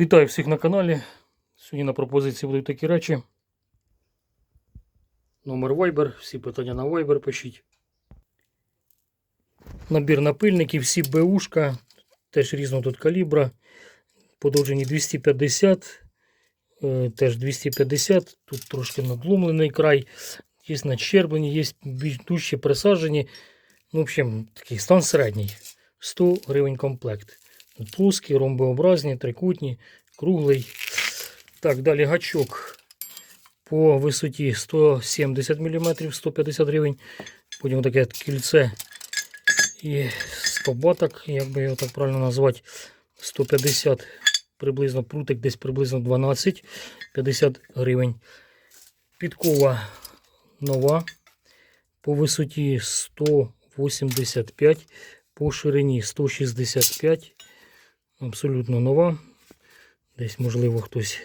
Вітаю всіх на каналі. Сьогодні на пропозиції будуть такі речі. Номер Viber, всі питання на Viber пишіть. Набір напильників, всі Бушка, теж різного тут калібра. Подовжені 250, е, теж 250. Тут трошки надломлений край, є начерблені, є дужче присаджені. Ну, в общем, такий стан середній. 100 гривень комплект. Плоскі, ромбообразні, трикутні, круглий. Так, далі гачок по висоті 170 мм, 150 гривень. Потім таке кільце і скобаток, як би його так правильно назвати, 150 приблизно прутик, десь приблизно 12-50 гривень. Підкова нова по висоті 185, по ширині 165. Абсолютно нова. Десь, можливо, хтось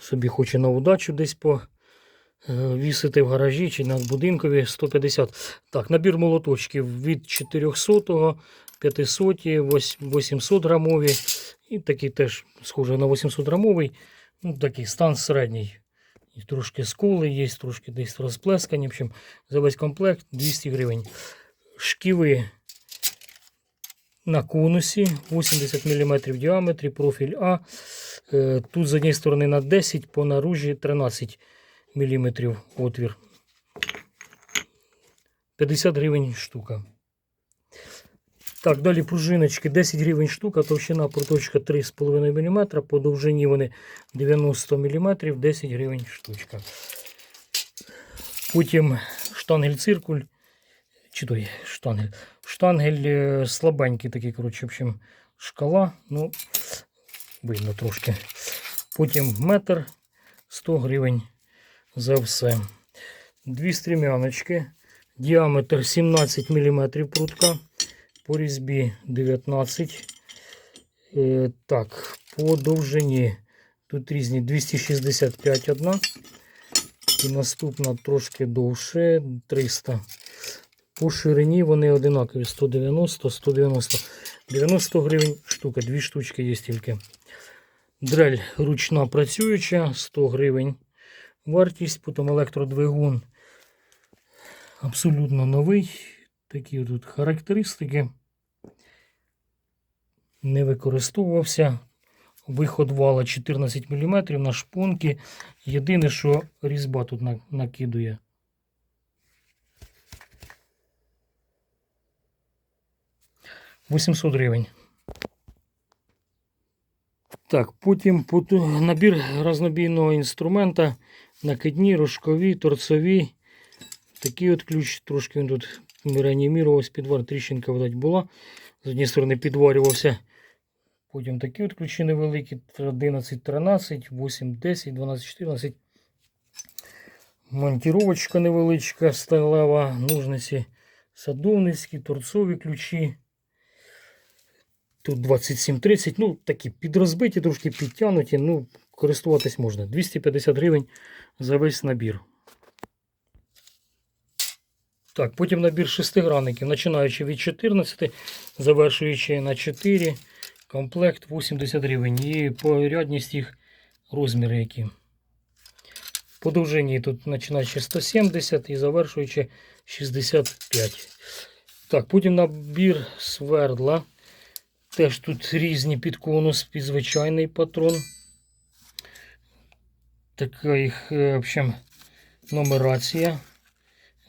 собі хоче на удачу десь повісити в гаражі чи на будинкові 150. Так, набір молоточків від 400, 500, 800 грамові. І такий теж схожий на 800 грамовий. Ну, такий стан середній. І трошки сколи є, трошки десь розплескані. В общем, за весь комплект 200 гривень. Шківи на конусі 80 мм в діаметрі, профіль А. Е, Тут з однієї сторони на 10, по наружі 13 мм отвір. 50 гривень штука. Так, далі пружиночки 10 гривень штука, товщина проточка 3,5 мм, по довжині вони 90 мм, 10 гривень штучка. Потім штангель циркуль, чи той штангель. Штангель е, слабенький такий, коротше, в общем, шкала, ну, видно трошки. Потім метр 100 гривень за все. Дві стрімяночки, діаметр 17 мм прутка, по різьбі 19. Е, так, по довжині тут різні 265 одна. І наступна трошки довше 300. По ширині вони одинакові 190, 190, 90 гривень штука, дві штучки є тільки. Дрель ручна працююча, 100 гривень. Вартість, потім електродвигун абсолютно новий. Такі тут характеристики. Не використовувався. Виход вала 14 мм на шпонки. Єдине, що різьба тут накидує. Вісімсот гривень. Так, потім набір разнобійного інструмента, накидні, рожкові, торцові. Такий от ключ, трошки він тут реанімірувався, підвар, тріщинка видать була. З однієї сторони підварювався. Потім такі от ключі невеликі, 11, 13, 8, 10, 12, 14. Монтіровочка невеличка, сталева, ножниці садовницькі, торцові ключі. Тут 27-30, ну такі підрозбиті, трошки підтягнуті, ну, користуватись можна. 250 гривень за весь набір. Так, потім набір шестигранників, починаючи від 14, завершуючи на 4, комплект 80 гривень. І порядність їх розміри які. По довжині тут починаючи 170 і завершуючи 65. Так, потім набір свердла. Теж тут різні під конус, під звичайний патрон. Така їх, е, в общем, нумерація.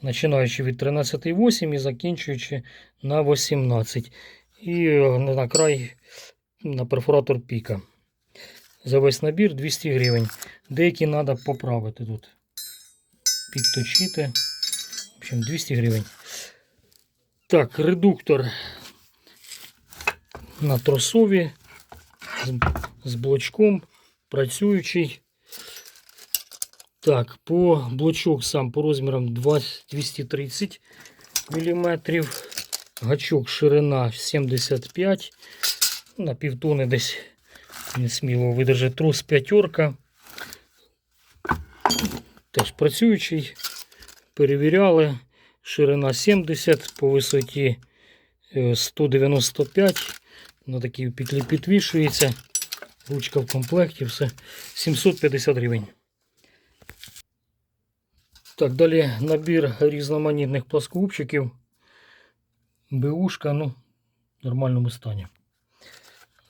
Починаючи від 13,8 і закінчуючи на 18. І е, на край на перфоратор піка. За весь набір 200 гривень. Деякі треба поправити тут. Підточити. В общем, 200 гривень. Так, редуктор на тросові з, блочком, працюючий. Так, по блочок сам по розмірам 230 мм. Гачок ширина 75 на півтони десь не сміло видержить трос п'ятерка. Теж працюючий. Перевіряли. Ширина 70 по висоті е, 195 на такій петлі підвішується. Ручка в комплекті, все. 750 гривень. Так, далі набір різноманітних плоскогубчиків. БУшка, ну, в нормальному стані.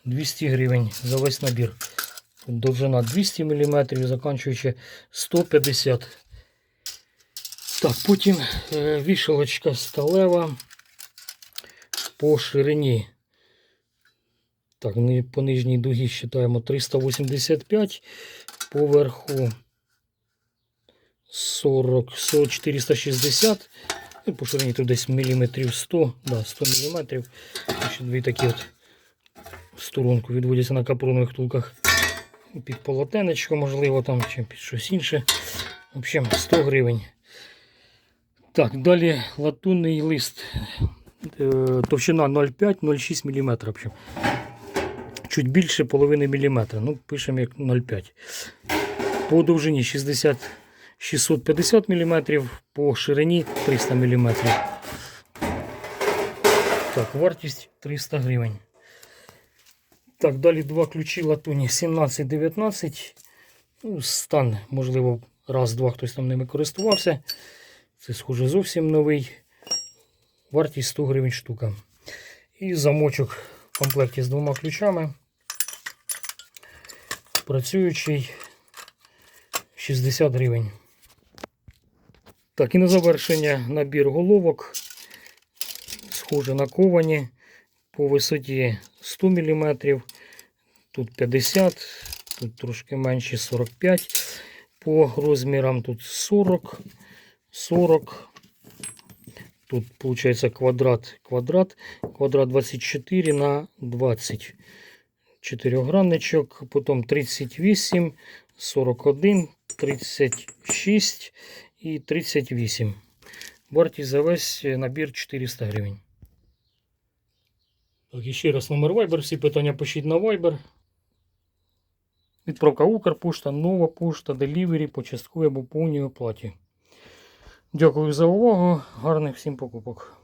200 гривень за весь набір. Довжина 200 мм, закінчуючи 150 Так, потім е, вішалочка сталева по ширині. Так, ми по нижній дугі считаємо 385, поверху 40, 40 460. І по ширині тут десь міліметрів 100, да, 100 міліметрів. Ще дві такі от сторонку відводяться на капронових втулках. Під полотенечко, можливо, там, чи під щось інше. В общем, 100 гривень. Так, далі латунний лист. Е, Товщина 0,5-0,6 мм. Чуть більше половини міліметра. Ну, пишемо як 0,5. По довжині 60 650 мм, по ширині 300 мм. Так, вартість 300 гривень. Так, далі два ключі латуні 17-19. Ну, стан, можливо, раз-два хтось там ними користувався. Це, схоже, зовсім новий. Вартість 100 гривень штука. І замочок в комплекті з двома ключами. Працюючий 60 гривень. Так, і на завершення набір головок. Схоже на ковані. По висоті 100 мм. Тут 50, тут трошки менше 45. По розмірам тут 40, 40. Тут виходить квадрат, квадрат, квадрат 24 на 20. Чотирьохгранничок, потім 38, 41, 36 і 38. Вартість за весь набір 400 гривень. Так, і ще раз номер Viber. Всі питання пишіть на Viber. Відправка Укрпошта, нова пошта, делівері по частковій або повній оплаті. Дякую за увагу. Гарних всім покупок.